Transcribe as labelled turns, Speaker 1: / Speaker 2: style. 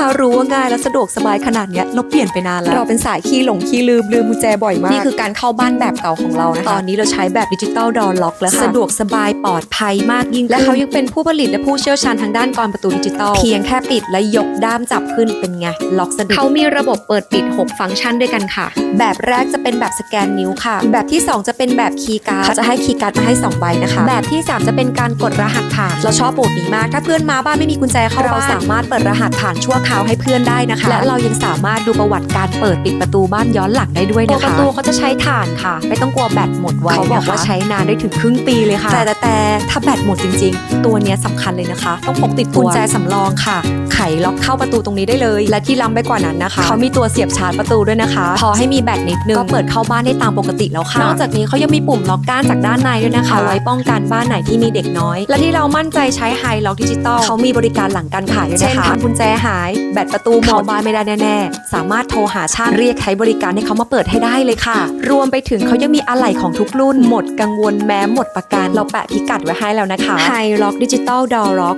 Speaker 1: ถ้ารู้ว่าง่ายและสะดวกสบายขนาดเนี้ยเราเปลี่ยนไปนานแล้ว เราเป็นสายขี้หลงขี้ลืมลืมกุญแจบ่อยมาก นี่คือการเข้าบ้านแบบเก่าของเรานะคะตอนนี้เราใช้แบบดิจิตอลดอร์ล็อกแล้วค่ะสะดวกสบายปลอดภัยมากยิ่งขึ้นและเขายังเป็นผู้ผลิตและผู้เชี่ยวชาญทางด้านกรประตูดิจิตอลเพียงแค่ปิดและยกด้ามจับขึ้นเป็นไงล็อกสนิทเขามีระบบเปิดปิด 6 ฟังก์ชันด้วยกันค่ะ แบบแรกจะเป็นแบบสแกนนิ้วค่ะ แบบที่ 2 จะเป็นแบบคีย์การ์ดเขาจะให้คีย์การ์ดมาให้ 2 ใบนะคะ แบบที่ 3 จะเป็นการกดรหัสผ่าน เราชอบโหมดนี้มาก ถ้าเพื่อนมาบ้านไม่มีกุญแจเข้าบ้านเราสามารถเปิดรหัสผ่านชั่วคราวให้เพื่อนได้นะคะ และเรายังสามารถดูประวัติการเปิดปิดประตูบ้านย้อนหลังได้ด้วยนะคะประตูเขาจะใช้ถ่านค่ะ ไม่ต้องกลัวแบตหมดไวเขาบอกว่าใช้นานได้ถึงครึ่งปีเลยค่ะ แต่แต่แต่ถ้าแบตหมดจริง ๆ ตัวเนี้ยสำคัญเลยนะคะ ต้องพกติดตัวกุญแจสำรองค่ะ ไขล็อกเข้าประตูตรงนี้ได้เลย และที่ล้ำไปกว่านั้นนะคะ เขามีตัวเสียบชาร์จประตูด้วยนะคะ พอให้มีแบตนิดนึงก็เปิดเข้าบ้านได้ตามปกติแล้วค่ะนอกจากนี้เขายังมีปุ่มล็อกก้านจากด้านในด้วยนะคะเอาไว้ป้องกันบ้านไหนที่มีเด็กน้อย และที่เรามั่นใจใช้ไฮล็อกดิจิตอลเขามีบริการหลังการขายด้วยนะคะเช่นทำกุญแจหายแบตประตูหมดเข้าบ้านไม่ได้แน่ ๆ สามารถโทรหาช่างเรียกใช้บริการให้เขามาเปิดให้ได้เลยค่ะ รวมไปถึงเขายังมีอะไหล่ของทุกรุ่น หมดกังวลแม้หมดประกันเราแปะพิกัดไว้ให้แล้วนะคะไฮล็อกดิจิตอลดอร์ล็อก